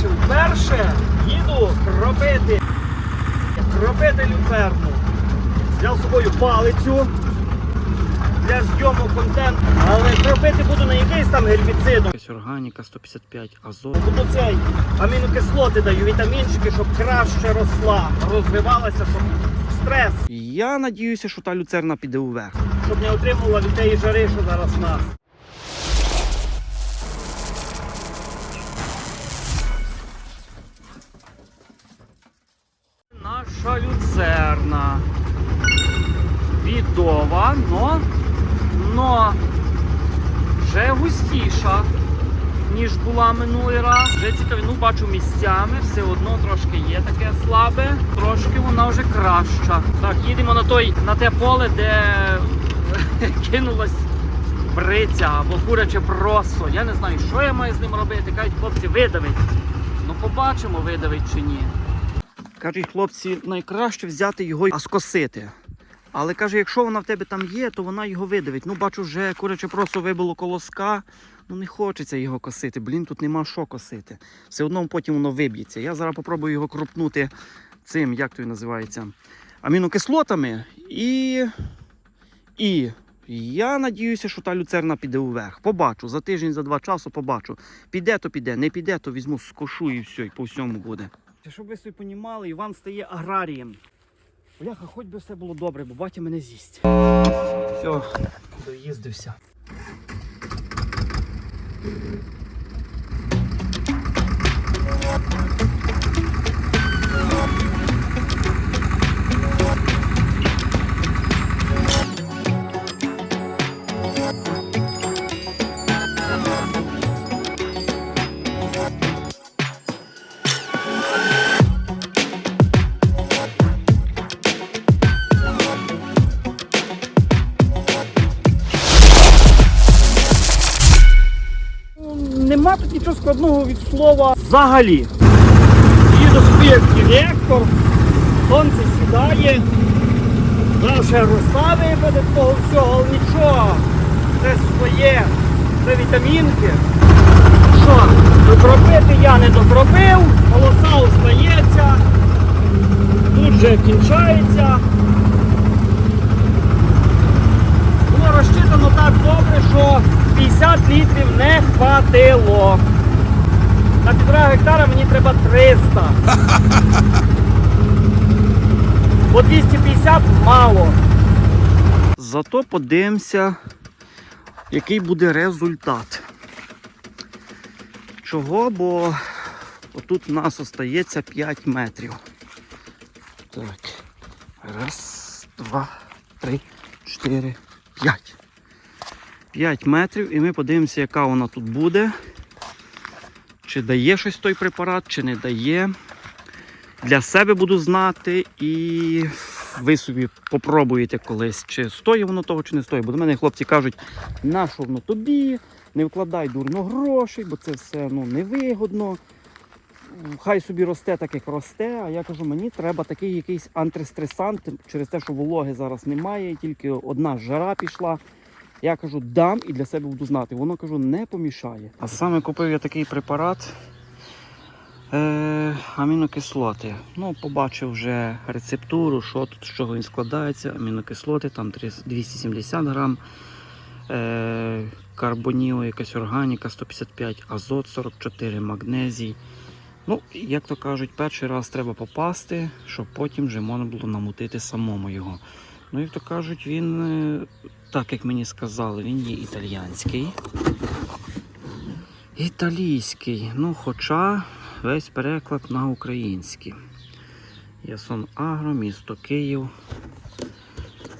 Чи Вперше їду кропити, кропити люцерну. Взяв з собою палицю для зйому контенту, але кропити буду не якийсь там гербіцидом. Якась органіка 155 азот. Буду цей амінокислоти даю, вітамінчики, щоб краще росла, розвивалася, щоб стрес, Я надіюся, що та люцерна піде уверх. щоб не отримувала від тієї жари, що зараз в нас. Наша люцерна. Бідова, но, но вже густіша, ніж була минулий раз. Вже цікаві, ну бачу місцями, все одно трошки є таке слабе, трошки вона вже краща. Так, їдемо на той, на те поле, де кинулась бриця або куряче просо. Я не знаю, що я маю з ним робити. Кажуть, хлопці, видавить. Ну побачимо, видавить чи ні. Кажуть, хлопці, найкраще взяти його і скосити. Але каже, якщо вона в тебе там є, то вона його видавить. Ну, бачу, вже куряче просто вибило колоска. Ну не хочеться його косити. Блін, тут нема що косити. Все одно потім воно виб'ється. Я зараз попробую його кропнути цим, як то називається, амінокислотами. І. І. Я надіюся, що та люцерна піде уверх. Побачу. За тиждень, за два часу побачу. Піде, то піде, не піде, то візьму, скошу і все, і по всьому буде. Щоб ви собі понімали, Іван стає аграрієм. Бляха, хоч би все було добре, бо батя мене з'їсть. Все, доїздився. Нічого складного від слова взагалі. Їду собі як директор, сонце сідає, наша роса випаде того всього, але нічого. Це своє, це вітамінки. Що, докропити я не докропив, голоса остається, тут же кінчається. Було розчитано так добре, що 50 літрів не хватило. На півтора гектара мені треба 300. По 250 мало. Зато подивимося, який буде результат. Чого? Бо отут в нас остається 5 метрів. Так. Раз, два, три, чотири, п'ять. 5 метрів і ми подивимося, яка вона тут буде. Чи дає щось той препарат, чи не дає. Для себе буду знати і ви собі попробуєте колись, чи стоїть воно того, чи не стоїть. Бо до мене хлопці кажуть, на що воно тобі, не вкладай дурно грошей, бо це все ну, невигодно. Хай собі росте так, як росте. А я кажу, мені треба такий якийсь антистресант через те, що вологи зараз немає, тільки одна жара пішла. Я кажу, дам і для себе буду знати. Воно кажу, не помішає. А саме купив я такий препарат е, амінокислоти. Ну, побачив вже рецептуру, що тут, з чого він складається. Амінокислоти, там 270 грам. Е, карбоніо, якась органіка 155, азот 44, магнезій. Ну, як то кажуть, перший раз треба попасти, щоб потім вже можна було намутити самому його. Ну, як то кажуть, він, е, так як мені сказали, він є італіянський. Італійський. Ну, хоча весь переклад на український. Ясон Агро, місто Київ.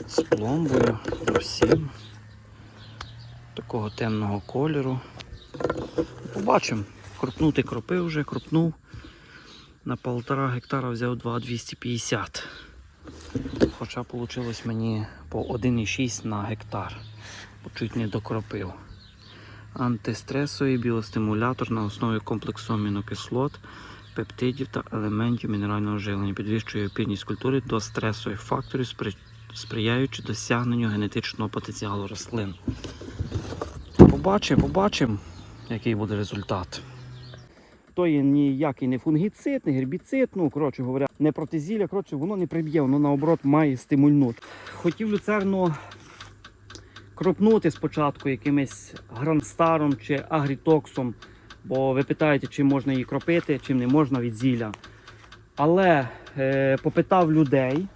З пломбою всім. Такого темного кольору. Побачимо. Кропнути кропив вже, кропнув. На полтора гектара взяв 2,250. Хоча вийшло мені по 1,6 на гектар. Чуть не докропив. Антистресовий біостимулятор на основі комплексу амінокислот, пептидів та елементів мінерального живлення. Підвищує опірність культури до стресових факторів, сприяючи досягненню генетичного потенціалу рослин. Побачимо, побачимо, який буде результат. То є ніякий не фунгіцид, не гербіцид, ну, коротше говоря, не протизілля, коротше, воно не приб'є, воно наоборот має стимульнути. Хотів люцерну кропнути спочатку якимось гранстаром чи агрітоксом, бо ви питаєте, чим можна її кропити, чим не можна від зілля. Але е, попитав людей,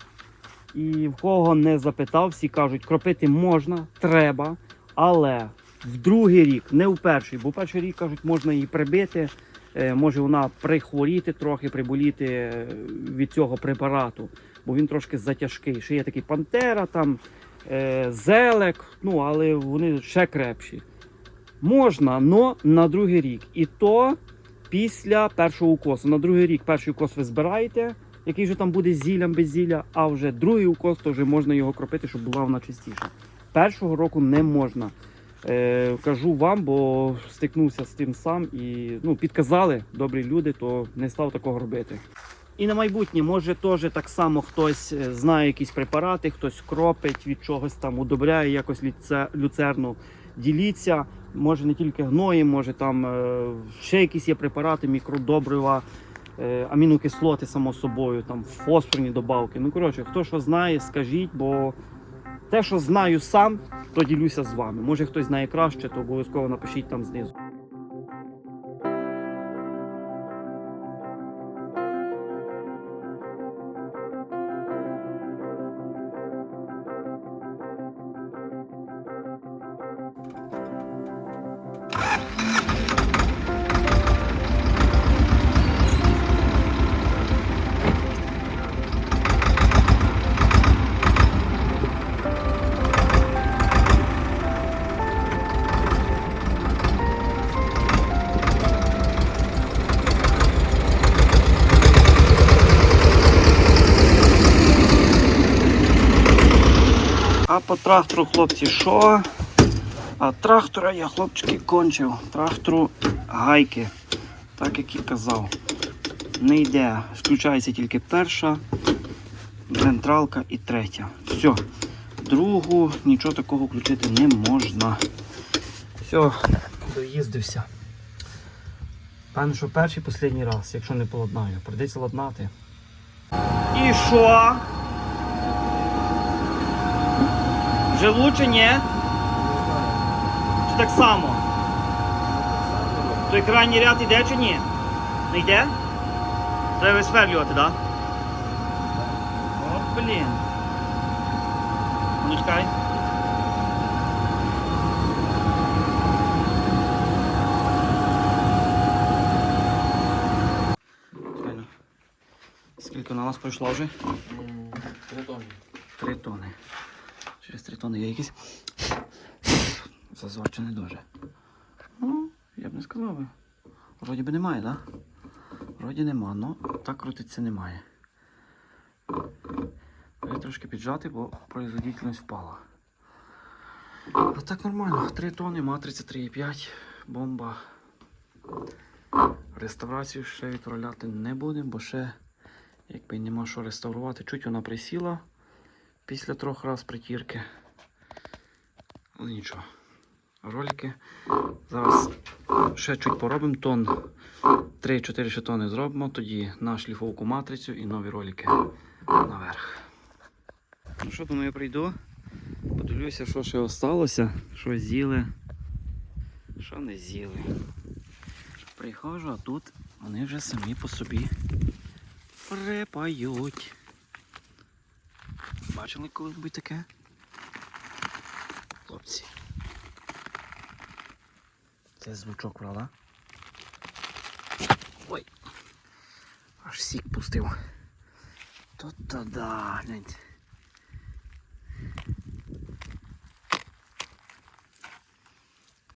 і в кого не запитав, всі кажуть, кропити можна, треба, але в другий рік, не в перший, бо в перший рік кажуть, можна її прибити, може вона прихворіти трохи, приболіти е, від цього препарату, бо він трошки затяжкий. Ще є такий пантера, там, е, зелек, ну але вони ще крепші. Можна, але на другий рік. І то після першого укосу. На другий рік перший укос ви збираєте, який же там буде зіллям без зілля, а вже другий укос, то вже можна його кропити, щоб була вона чистіша. Першого року не можна. Е, кажу вам, бо стикнувся з тим сам і ну, підказали добрі люди, то не став такого робити. І на майбутнє, може теж так само хтось е, знає якісь препарати, хтось кропить від чогось там, удобряє якось люце- люцерну. Діліться, може не тільки гноєм, може там е, ще якісь є препарати, мікродобрива, е, амінокислоти, само собою, там фосфорні добавки. Ну коротше, хто що знає, скажіть, бо те, що знаю сам, то ділюся з вами. Може хтось знає краще, то обов'язково напишіть там знизу. А по трактору, хлопці, що? А трактора я, хлопчики, кончив. Трактору гайки, так як і казав. Не йде. Включається тільки перша, централка і третя. Все. Другу нічого такого включити не можна. Все, доїздився. Певно, що перший і останній раз, якщо не поладнаю, прийдеться ладнати. І що? Вже лучше, ні? Чи так само? Той крайній ряд йде чи ні? Не йде? Треба висверлювати, так? Да? От блін. Ну чекай. Ну. Скільки на нас пройшло вже? Три тони. Три тони. Через три тони є якісь. Зазор чи не дуже. Ну, я б не сказав. Вроді би немає, так? Да? Вроді нема, але так крутиться немає. Я трошки піджати, бо производительність впала. А так нормально. 3 тони, матриця 3,5, бомба. Реставрацію ще відправляти не будемо, бо ще якби нема що реставрувати. Чуть вона присіла після трьох раз притірки. Але нічого. Ролики. Зараз ще чуть поробимо тон. 3-4 ще тони зробимо, тоді на шліфовку матрицю і нові ролики наверх. Ну що, думаю, я прийду. Подивлюся, що ще осталося, що з'їли, що не з'їли. Приходжу, а тут вони вже самі по собі припають. Бачили коли-небудь таке? Хлопці. Це звучок, правда? Ой. Аж сік пустив. То-то да, гляньте.